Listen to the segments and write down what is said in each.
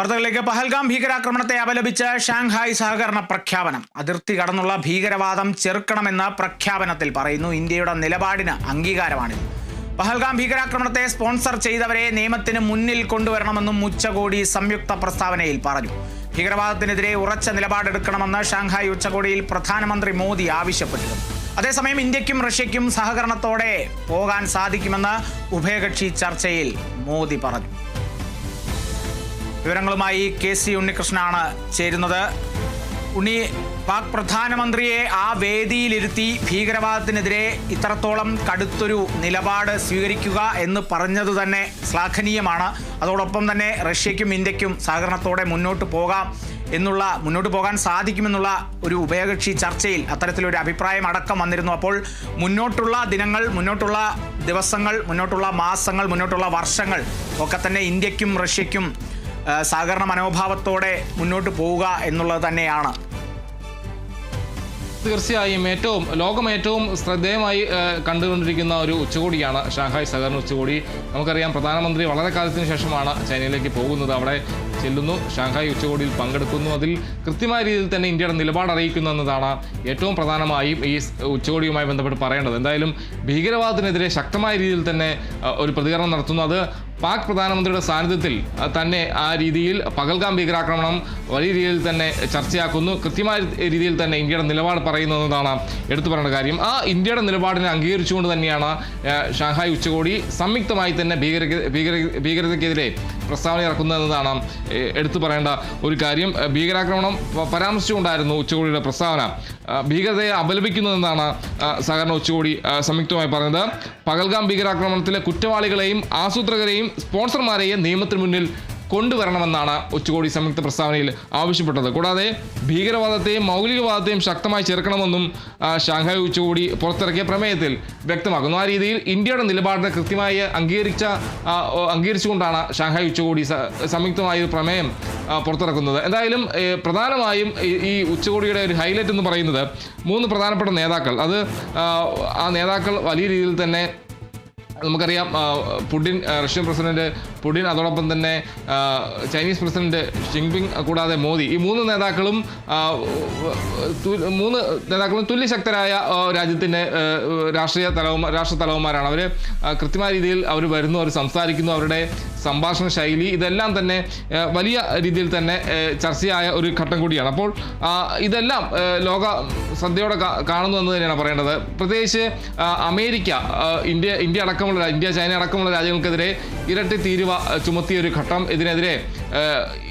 വാർത്തകളിലേക്ക് പഹൽഗാം ഭീകരാക്രമണത്തെ അപലപിച്ച് ഷാങ്ഹായ് സഹകരണ പ്രഖ്യാപനം. അതിർത്തി കടന്നുള്ള ഭീകരവാദം ചെറുക്കണമെന്ന് പ്രഖ്യാപനത്തിൽ പറയുന്നു. ഇന്ത്യയുടെ നിലപാടിന് അംഗീകാരമാണിത്. പഹൽഗാം ഭീകരാക്രമണത്തെ സ്പോൺസർ ചെയ്തവരെ നിയമത്തിന് മുന്നിൽ കൊണ്ടുവരണമെന്നും ഉച്ചകോടി സംയുക്ത പ്രസ്താവനയിൽ പറഞ്ഞു. ഭീകരവാദത്തിനെതിരെ ഉറച്ച നിലപാടെടുക്കണമെന്ന് ഷാങ്ഹായ് ഉച്ചകോടിയിൽ പ്രധാനമന്ത്രി മോദി ആവശ്യപ്പെട്ടിരുന്നു അതേസമയം ഇന്ത്യക്കും റഷ്യയ്ക്കും സഹകരണത്തോടെ പോകാൻ സാധിക്കുമെന്ന് ഉഭയകക്ഷി ചർച്ചയിൽ മോദി പറഞ്ഞു. വിവരങ്ങളുമായി കെ സി ഉണ്ണികൃഷ്ണനാണ് ചേരുന്നത്. ഉണ്ണി പാക് പ്രധാനമന്ത്രിയെ ആ വേദിയിലിരുത്തി ഭീകരവാദത്തിനെതിരെ ഇത്രത്തോളം കടുത്തൊരു നിലപാട് സ്വീകരിക്കുക എന്ന് പറഞ്ഞത് തന്നെ ശ്ലാഘനീയമാണ്. അതോടൊപ്പം തന്നെ റഷ്യയ്ക്കും ഇന്ത്യക്കും സഹകരണത്തോടെ മുന്നോട്ട് പോകാം എന്നുള്ള മുന്നോട്ട് പോകാൻ സാധിക്കുമെന്നുള്ള ഒരു ഉഭയകക്ഷി ചർച്ചയിൽ അത്തരത്തിലൊരു അഭിപ്രായം അടക്കം വന്നിരുന്നു. അപ്പോൾ മുന്നോട്ടുള്ള ദിനങ്ങൾ മുന്നോട്ടുള്ള ദിവസങ്ങൾ മുന്നോട്ടുള്ള മാസങ്ങൾ മുന്നോട്ടുള്ള വർഷങ്ങൾ ഒക്കെ തന്നെ ഇന്ത്യക്കും റഷ്യയ്ക്കും സഹകരണ മനോഭാവത്തോടെ മുന്നോട്ട് പോവുക എന്നുള്ളത് തന്നെയാണ്. തീർച്ചയായും ഏറ്റവും ലോകം ഏറ്റവും ശ്രദ്ധേയമായി കണ്ടുകൊണ്ടിരിക്കുന്ന ഒരു ഉച്ചകോടിയാണ് ഷാങ്ഹായ് സഹകരണ ഉച്ചകോടി. നമുക്കറിയാം പ്രധാനമന്ത്രി വളരെ കാലത്തിന് ശേഷമാണ് ചൈനയിലേക്ക് പോകുന്നത്. അവിടെ ചെല്ലുന്നു. ഷാങ്ഹായ് ഉച്ചകോടിയിൽ പങ്കെടുക്കുന്നു. അതിൽ കൃത്യമായ രീതിയിൽ തന്നെ ഇന്ത്യയുടെ നിലപാട് അറിയിക്കുന്നു എന്നതാണ് ഏറ്റവും പ്രധാനമായും ഈ ഉച്ചകോടിയുമായി ബന്ധപ്പെട്ട് പറയേണ്ടത്. എന്തായാലും ഭീകരവാദത്തിനെതിരെ ശക്തമായ രീതിയിൽ തന്നെ ഒരു പ്രതികരണം നടത്തുന്നു. അത് പാക് പ്രധാനമന്ത്രിയുടെ സാന്നിധ്യത്തിൽ തന്നെ ആ രീതിയിൽ പകൽഗാം ഭീകരാക്രമണം വലിയ രീതിയിൽ തന്നെ ചർച്ചയാക്കുന്നു. കൃത്യമായ രീതിയിൽ തന്നെ ഇന്ത്യയുടെ നിലപാട് പറയുന്നതാണ് എടുത്തു പറയേണ്ട കാര്യം. ആ ഇന്ത്യയുടെ നിലപാടിനെ അംഗീകരിച്ചുകൊണ്ട് തന്നെയാണ് ഷാങ്ഹായ് ഉച്ചകോടി സംയുക്തമായി തന്നെ ഭീകര ഭീകര ഭീകരതയ്ക്കെതിരെ പ്രസ്താവന ഇറക്കുന്നതെന്നതാണ് എടുത്തു പറയേണ്ട ഒരു കാര്യം. ഭീകരാക്രമണം പരാമർശിച്ചുകൊണ്ടായിരുന്നു ഉച്ചകോടിയുടെ പ്രസ്താവന. ഭീകരതയെ അപലപിക്കുന്നതെന്നാണ് സഹകരണ ഉച്ചകോടി സംയുക്തമായി പറഞ്ഞത്. പകൽഗാം ഭീകരാക്രമണത്തിലെ കുറ്റവാളികളെയും ആസൂത്രകരെയും സ്പോൺസർമാരെയും നിയമത്തിന് മുന്നിൽ കൊണ്ടുവരണമെന്നാണ് ഉച്ചകോടി സംയുക്ത പ്രസ്താവനയിൽ ആവശ്യപ്പെട്ടത്. കൂടാതെ ഭീകരവാദത്തെയും മൗലികവാദത്തെയും ശക്തമായി ചെറുക്കണമെന്നും ഷാങ്ഹായ് ഉച്ചകോടി പുറത്തിറക്കിയ പ്രമേയത്തിൽ വ്യക്തമാക്കുന്നു. ആ രീതിയിൽ ഇന്ത്യയുടെ നിലപാടിനെ കൃത്യമായി അംഗീകരിച്ച അംഗീകരിച്ചുകൊണ്ടാണ് ഷാങ്ഹായ് ഉച്ചകോടി സംയുക്തമായ ഒരു പ്രമേയം പുറത്തിറക്കുന്നത്. എന്തായാലും പ്രധാനമായും ഈ- ഉച്ചകോടിയുടെ ഒരു ഹൈലൈറ്റ് എന്ന് പറയുന്നത് മൂന്ന് പ്രധാനപ്പെട്ട നേതാക്കൾ. അത് ആ നേതാക്കൾ വലിയ രീതിയിൽ തന്നെ നമുക്കറിയാം പുടിൻ റഷ്യൻ പ്രസിഡന്റ് പുടിൻ അതോടൊപ്പം തന്നെ ചൈനീസ് പ്രസിഡന്റ് ഷിങ്പിങ് കൂടാതെ മോദി. ഈ മൂന്ന് നേതാക്കളും മൂന്ന് നേതാക്കളും തുല്യശക്തരായ രാജ്യത്തിന്റെ രാഷ്ട്രീയ തലവന്മാർ രാഷ്ട്ര തലവന്മാരാണ് അവർ കൃത്യമായ രീതിയിൽ അവർ വരുന്നു അവർ സംസാരിക്കുന്നു അവരുടെ സംഭാഷണ ശൈലി ഇതെല്ലാം തന്നെ വലിയ രീതിയിൽ തന്നെ ചർച്ചയായ ഒരു ഘട്ടം കൂടിയാണ്. അപ്പോൾ ഇതെല്ലാം ലോക ശ്രദ്ധയോടെ കാണുന്നു എന്ന് തന്നെയാണ് പറയേണ്ടത്. പ്രത്യേകിച്ച് അമേരിക്ക ഇന്ത്യ ഇന്ത്യ അടക്കമുള്ള ഇന്ത്യ ചൈന അടക്കമുള്ള രാജ്യങ്ങൾക്കെതിരെ ഇരട്ടി തീരുവ ചുമത്തിയ ഒരു ഘട്ടം ഇതിനെതിരെ.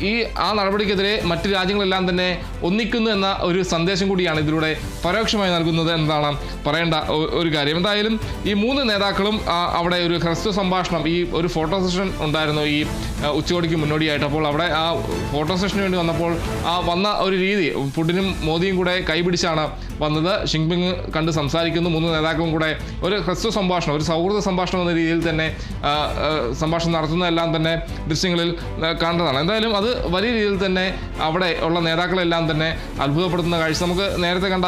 ഈ ആ നടപടിക്കെതിരെ മറ്റ് രാജ്യങ്ങളെല്ലാം തന്നെ ഒന്നിക്കുന്നു എന്ന ഒരു സന്ദേശം കൂടിയാണ് ഇതിലൂടെ പരോക്ഷമായി നൽകുന്നത് എന്നതാണ് പറയേണ്ട ഒരു കാര്യം. എന്തായാലും ഈ മൂന്ന് നേതാക്കളും അവിടെ ഒരു ഹ്രസ്വ സംഭാഷണം ഈ ഒരു ഫോട്ടോ സെഷൻ ഉണ്ടായിരുന്നു ഈ ഉച്ചകോടിക്ക് മുന്നോടിയായിട്ട് അപ്പോൾ അവിടെ ആ ഫോട്ടോ സെഷന് വേണ്ടി വന്നപ്പോൾ ആ വന്ന ഒരു രീതി പുടിനും മോദിയും കൂടെ കൈപിടിച്ചാണ് വന്നത്. ഷിങ്പിങ് കണ്ട് സംസാരിക്കുന്നു. മൂന്ന് നേതാക്കളും കൂടെ ഒരു ഹ്രസ്വ സംഭാഷണം ഒരു സൗഹൃദ സംഭാഷണം എന്ന രീതിയിൽ തന്നെ സംഭാഷണം നടത്തുന്നതെല്ലാം തന്നെ ദൃശ്യങ്ങളിൽ കണ്ടതാണ്. എന്തായാലും അത് വലിയ രീതിയിൽ തന്നെ അവിടെ ഉള്ള നേതാക്കളെല്ലാം തന്നെ അത്ഭുതപ്പെടുത്തുന്ന കാഴ്ച. നമുക്ക് നേരത്തെ കണ്ട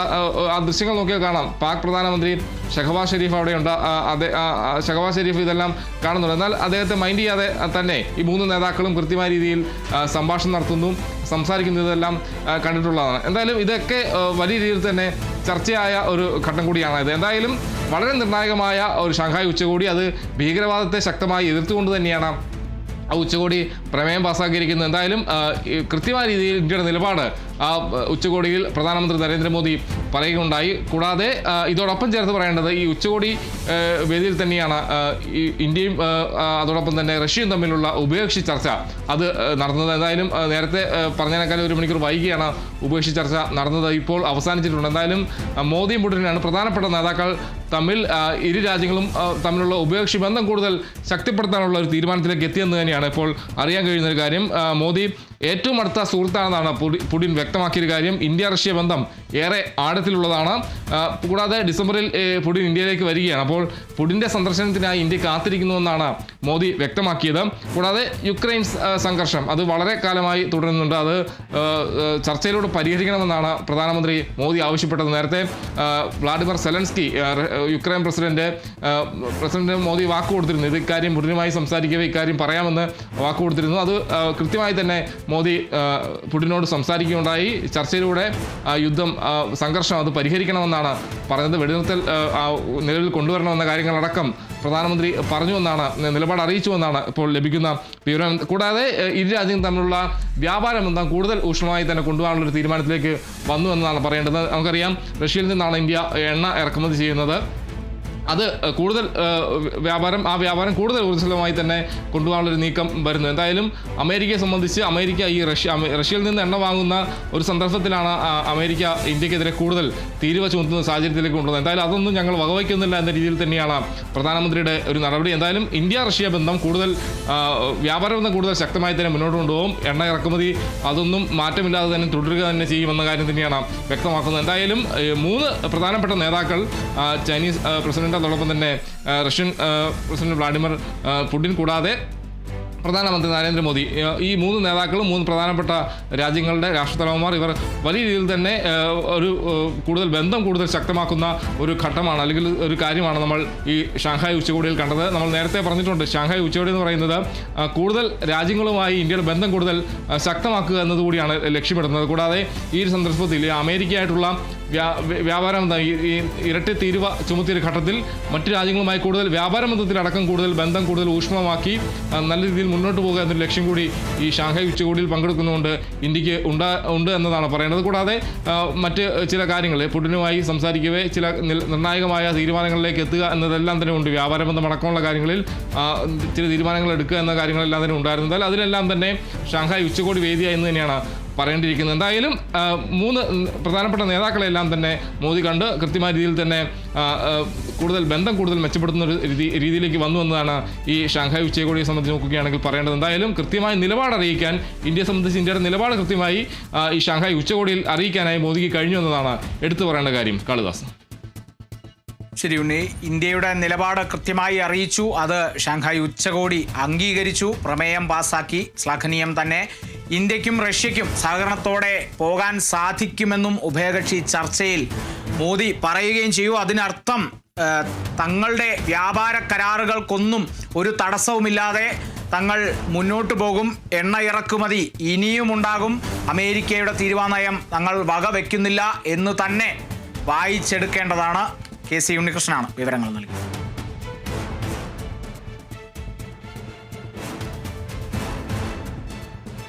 ആ ദൃശ്യങ്ങൾ നോക്കിയാൽ കാണാം. പാക് പ്രധാനമന്ത്രി ഷഹബാസ് ഷെരീഫ് അവിടെയുണ്ട്. ഷഹബാസ് ഷെരീഫ് ഇതെല്ലാം കാണുന്നുണ്ട്. എന്നാൽ അദ്ദേഹത്തെ മൈൻഡ് ചെയ്യാതെ തന്നെ ഈ മൂന്ന് നേതാക്കളും കൃത്യമായ രീതിയിൽ സംഭാഷണം നടത്തുന്നു. സംസാരിക്കുന്നതെല്ലാം കണ്ടിട്ടുള്ളതാണ്. എന്തായാലും ഇതൊക്കെ വലിയ രീതിയിൽ തന്നെ ചർച്ചയായ ഒരു ഘട്ടം കൂടിയാണ് ഇത് എന്തായാലും വളരെ നിർണായകമായ ഒരു ഷാങ്ഹായ് ഉച്ചകോടി അത് ഭീകരവാദത്തെ ശക്തമായി എതിർത്തുകൊണ്ട് തന്നെയാണ് ആ ഉച്ചകോടി പ്രമേയം പാസ്സാക്കിയിരിക്കുന്നത് എന്തായാലും കൃത്യമായ രീതിയിൽ ഇന്ത്യയുടെ നിലപാട് ആ ഉച്ചകോടിയിൽ പ്രധാനമന്ത്രി നരേന്ദ്രമോദി പറയുകയുണ്ടായി. കൂടാതെ ഇതോടൊപ്പം ചേർത്ത് പറയേണ്ടത് ഈ ഉച്ചകോടി വേദിയിൽ തന്നെയാണ് ഇന്ത്യയും അതോടൊപ്പം തന്നെ റഷ്യയും തമ്മിലുള്ള ഉഭയകക്ഷി ചർച്ച. അത് നടന്നത് എന്തായാലും നേരത്തെ പറഞ്ഞതിനേക്കാൾ ഒരു മണിക്കൂർ വൈകിയാണ് ഉഭയകക്ഷി ചർച്ച നടന്നത്. ഇപ്പോൾ അവസാനിച്ചിട്ടുണ്ട്. എന്തായാലും മോദിയും പുടിനാണ് പ്രധാനപ്പെട്ട നേതാക്കൾ തമ്മിൽ ഇരു രാജ്യങ്ങളും തമ്മിലുള്ള ഉഭയകക്ഷി ബന്ധം കൂടുതൽ ശക്തിപ്പെടുത്താനുള്ള ഒരു തീരുമാനത്തിലേക്ക് എത്തിയെന്ന് തന്നെയാണ് ഇപ്പോൾ അറിയാൻ കഴിയുന്ന ഒരു കാര്യം. മോദി ഏറ്റവും അടുത്ത സുഹൃത്താണെന്നാണ് പുടി- പുടിൻ വ്യക്തമാക്കിയൊരു കാര്യം. ഇന്ത്യ റഷ്യ ബന്ധം ഏറെ ആഴത്തിലുള്ളതാണ്. കൂടാതെ ഡിസംബറിൽ പുടിൻ ഇന്ത്യയിലേക്ക് വരികയാണ്. അപ്പോൾ പുടിന്റെ സന്ദർശനത്തിനായി ഇന്ത്യ കാത്തിരിക്കുന്നുവെന്നാണ് മോദി വ്യക്തമാക്കിയത്. കൂടാതെ യുക്രൈൻ സംഘർഷം അത് വളരെ കാലമായി തുടരുന്നുണ്ട്. അത് ചർച്ചയിലൂടെ പരിഹരിക്കണമെന്നാണ് പ്രധാനമന്ത്രി മോദി ആവശ്യപ്പെട്ടത്. നേരത്തെ Vladimir Zelensky Ukraine president president Modi വാക്ക് കൊടുത്തിരുന്നു. ഇത് ഇക്കാര്യം പുടിനുമായി സംസാരിക്കവേ ഇക്കാര്യം പറയാമെന്ന് വാക്ക് കൊടുത്തിരുന്നു. അത് കൃത്യമായി തന്നെ മോദി പുടിനോട് സംസാരിക്കുകയുണ്ടായി. ചർച്ചയിലൂടെ യുദ്ധം സംഘർഷം അത് പരിഹരിക്കണമെന്നാണ് പറഞ്ഞത്. വെടിനിർത്തൽ നിലവിൽ കൊണ്ടുവരണമെന്ന കാര്യങ്ങളടക്കം പ്രധാനമന്ത്രി പറഞ്ഞുവെന്നാണ് നിലപാട് അറിയിച്ചുവെന്നാണ് ഇപ്പോൾ ലഭിക്കുന്ന വിവരം. കൂടാതെ ഇരു രാജ്യങ്ങളും തമ്മിലുള്ള വ്യാപാര ബന്ധം കൂടുതൽ ഊഷ്മമായി തന്നെ കൊണ്ടുപോകാനുള്ള ഒരു തീരുമാനത്തിലേക്ക് വന്നു എന്നാണ് പറയേണ്ടത്. നമുക്കറിയാം റഷ്യയിൽ നിന്നാണ് ഇന്ത്യ എണ്ണ ഇറക്കുമതി ചെയ്യുന്നത്. അത് കൂടുതൽ വ്യാപാരം ആ വ്യാപാരം കൂടുതൽ ഊർജസ്വലമായി തന്നെ കൊണ്ടുപോകാനുള്ള ഒരു നീക്കം വരുന്നു. എന്തായാലും അമേരിക്കയെ സംബന്ധിച്ച് അമേരിക്ക ഈ റഷ്യ റഷ്യയിൽ നിന്ന് എണ്ണ വാങ്ങുന്ന ഒരു സന്ദർഭത്തിലാണ് അമേരിക്ക ഇന്ത്യക്കെതിരെ കൂടുതൽ തീരുവ ചുമത്തുന്ന സാഹചര്യത്തിലേക്ക് കൊണ്ടുവന്നത്. എന്തായാലും അതൊന്നും ഞങ്ങൾ വകവയ്ക്കുന്നില്ല എന്ന രീതിയിൽ തന്നെയാണ് പ്രധാനമന്ത്രിയുടെ ഒരു നടപടി. എന്തായാലും ഇന്ത്യ റഷ്യ ബന്ധം കൂടുതൽ വ്യാപാര ബന്ധം കൂടുതൽ ശക്തമായി തന്നെ മുന്നോട്ട് കൊണ്ടുപോകും. എണ്ണ ഇറക്കുമതി അതൊന്നും മാറ്റമില്ലാതെ തന്നെ തുടരുക തന്നെ ചെയ്യുമെന്ന കാര്യം തന്നെയാണ് വ്യക്തമാക്കുന്നത്. എന്തായാലും മൂന്ന് പ്രധാനപ്പെട്ട നേതാക്കൾ ചൈനീസ് ആ, പ്രസിഡന്റ് തന്നെ റഷ്യൻ പ്രസിഡന്റ് വ്ളാഡിമിർ പുടിൻ കൂടാതെ പ്രധാനമന്ത്രി നരേന്ദ്രമോദി ഈ മൂന്ന് നേതാക്കളും മൂന്ന് പ്രധാനപ്പെട്ട രാജ്യങ്ങളുടെ രാഷ്ട്രതലവന്മാർ ഇവർ വലിയ രീതിയിൽ തന്നെ ഒരു കൂടുതൽ ബന്ധം കൂടുതൽ ശക്തമാക്കുന്ന ഒരു ഘട്ടമാണ് അല്ലെങ്കിൽ ഒരു കാര്യമാണ് നമ്മൾ ഈ ഷാങ്ഹായ് ഉച്ചകോടിയിൽ കണ്ടത്. നമ്മൾ നേരത്തെ പറഞ്ഞിട്ടുണ്ട് ഷാങ്ഹായ് ഉച്ചകോടി എന്ന് പറയുന്നത് കൂടുതൽ രാജ്യങ്ങളുമായി ഇന്ത്യയുടെ ബന്ധം കൂടുതൽ ശക്തമാക്കുക എന്നതുകൂടിയാണ് ലക്ഷ്യമിടുന്നത്. കൂടാതെ ഈ ഒരു സന്ദർഭത്തിൽ അമേരിക്കയായിട്ടുള്ള വ്യാപാര ഈ ഇരട്ടി തീരുവ ചുമത്തിയ ഘട്ടത്തിൽ മറ്റു രാജ്യങ്ങളുമായി കൂടുതൽ വ്യാപാര ബന്ധത്തിൽ അടക്കം കൂടുതൽ ബന്ധം കൂടുതൽ ഊഷ്മമാക്കി നല്ല രീതിയിൽ മുന്നോട്ട് പോകുക എന്നൊരു ലക്ഷ്യം കൂടി ഈ ഷാങ്ഹായ് ഉച്ചകോടിയിൽ പങ്കെടുക്കുന്നതുകൊണ്ട് ഇന്ത്യയ്ക്ക് ഉണ്ടാ ഉണ്ട് എന്നതാണ് പറയുന്നത് കൂടാതെ മറ്റ് ചില കാര്യങ്ങൾ പുടിനുമായി സംസാരിക്കവേ ചില നിർണായകമായ തീരുമാനങ്ങളിലേക്ക് എത്തുക എന്നതെല്ലാം തന്നെ ഉണ്ട്. വ്യാപാര ബന്ധം അടക്കമുള്ള കാര്യങ്ങളിൽ ചില തീരുമാനങ്ങൾ എടുക്കുക എന്ന കാര്യങ്ങളെല്ലാം തന്നെ ഉണ്ടായിരുന്നതാൽ അതിലെല്ലാം തന്നെ ഷാങ്ഹായ് ഉച്ചകോടി വേദിയായി എന്ന് തന്നെയാണ് പറയേണ്ടിയിരിക്കുന്നത് എന്തായാലും മൂന്ന് പ്രധാനപ്പെട്ട നേതാക്കളെല്ലാം തന്നെ മോദി കണ്ട് കൃത്യമായ രീതിയിൽ തന്നെ കൂടുതൽ ബന്ധം കൂടുതൽ മെച്ചപ്പെടുത്തുന്ന ഒരു രീതി രീതിയിലേക്ക് വന്നു എന്നതാണ് ഈ ഷാങ്ഹായ് ഉച്ചകോടിയെ സംബന്ധിച്ച് നോക്കുകയാണെങ്കിൽ പറയേണ്ടത്. എന്തായാലും കൃത്യമായ നിലപാട് അറിയിക്കാൻ ഇന്ത്യയെ സംബന്ധിച്ച് ഇന്ത്യയുടെ നിലപാട് കൃത്യമായി ഈ ഷാങ്ഹായ് ഉച്ചകോടിയിൽ അറിയിക്കാനായി മോദിക്ക് കഴിഞ്ഞു എന്നതാണ് എടുത്തു പറയേണ്ട കാര്യം. കാളിദാസ് ശരി ഉണ്ണി. ഇന്ത്യയുടെ നിലപാട് കൃത്യമായി അറിയിച്ചു. അത് ഷാങ്ഹായ് ഉച്ചകോടി അംഗീകരിച്ചു. പ്രമേയം പാസാക്കി. ശ്ലാഘനീയം തന്നെ. ഇന്ത്യക്കും റഷ്യയ്ക്കും സഹകരണത്തോടെ പോകാൻ സാധിക്കുമെന്നും ഉഭയകക്ഷി ചർച്ചയിൽ മോദി പറയുകയും ചെയ്യൂ. അതിനർത്ഥം തങ്ങളുടെ വ്യാപാര കരാറുകൾക്കൊന്നും ഒരു തടസ്സവുമില്ലാതെ തങ്ങൾ മുന്നോട്ട് പോകും. എണ്ണ ഇറക്കുമതി ഇനിയും ഉണ്ടാകും. അമേരിക്കയുടെ തീരുമാനയം തങ്ങൾ വകവെക്കുന്നില്ല എന്ന് തന്നെ വായിച്ചെടുക്കേണ്ടതാണ്. കെ സി ഉണ്ണികൃഷ്ണനാണ് വിവരങ്ങൾ നൽകിയത്.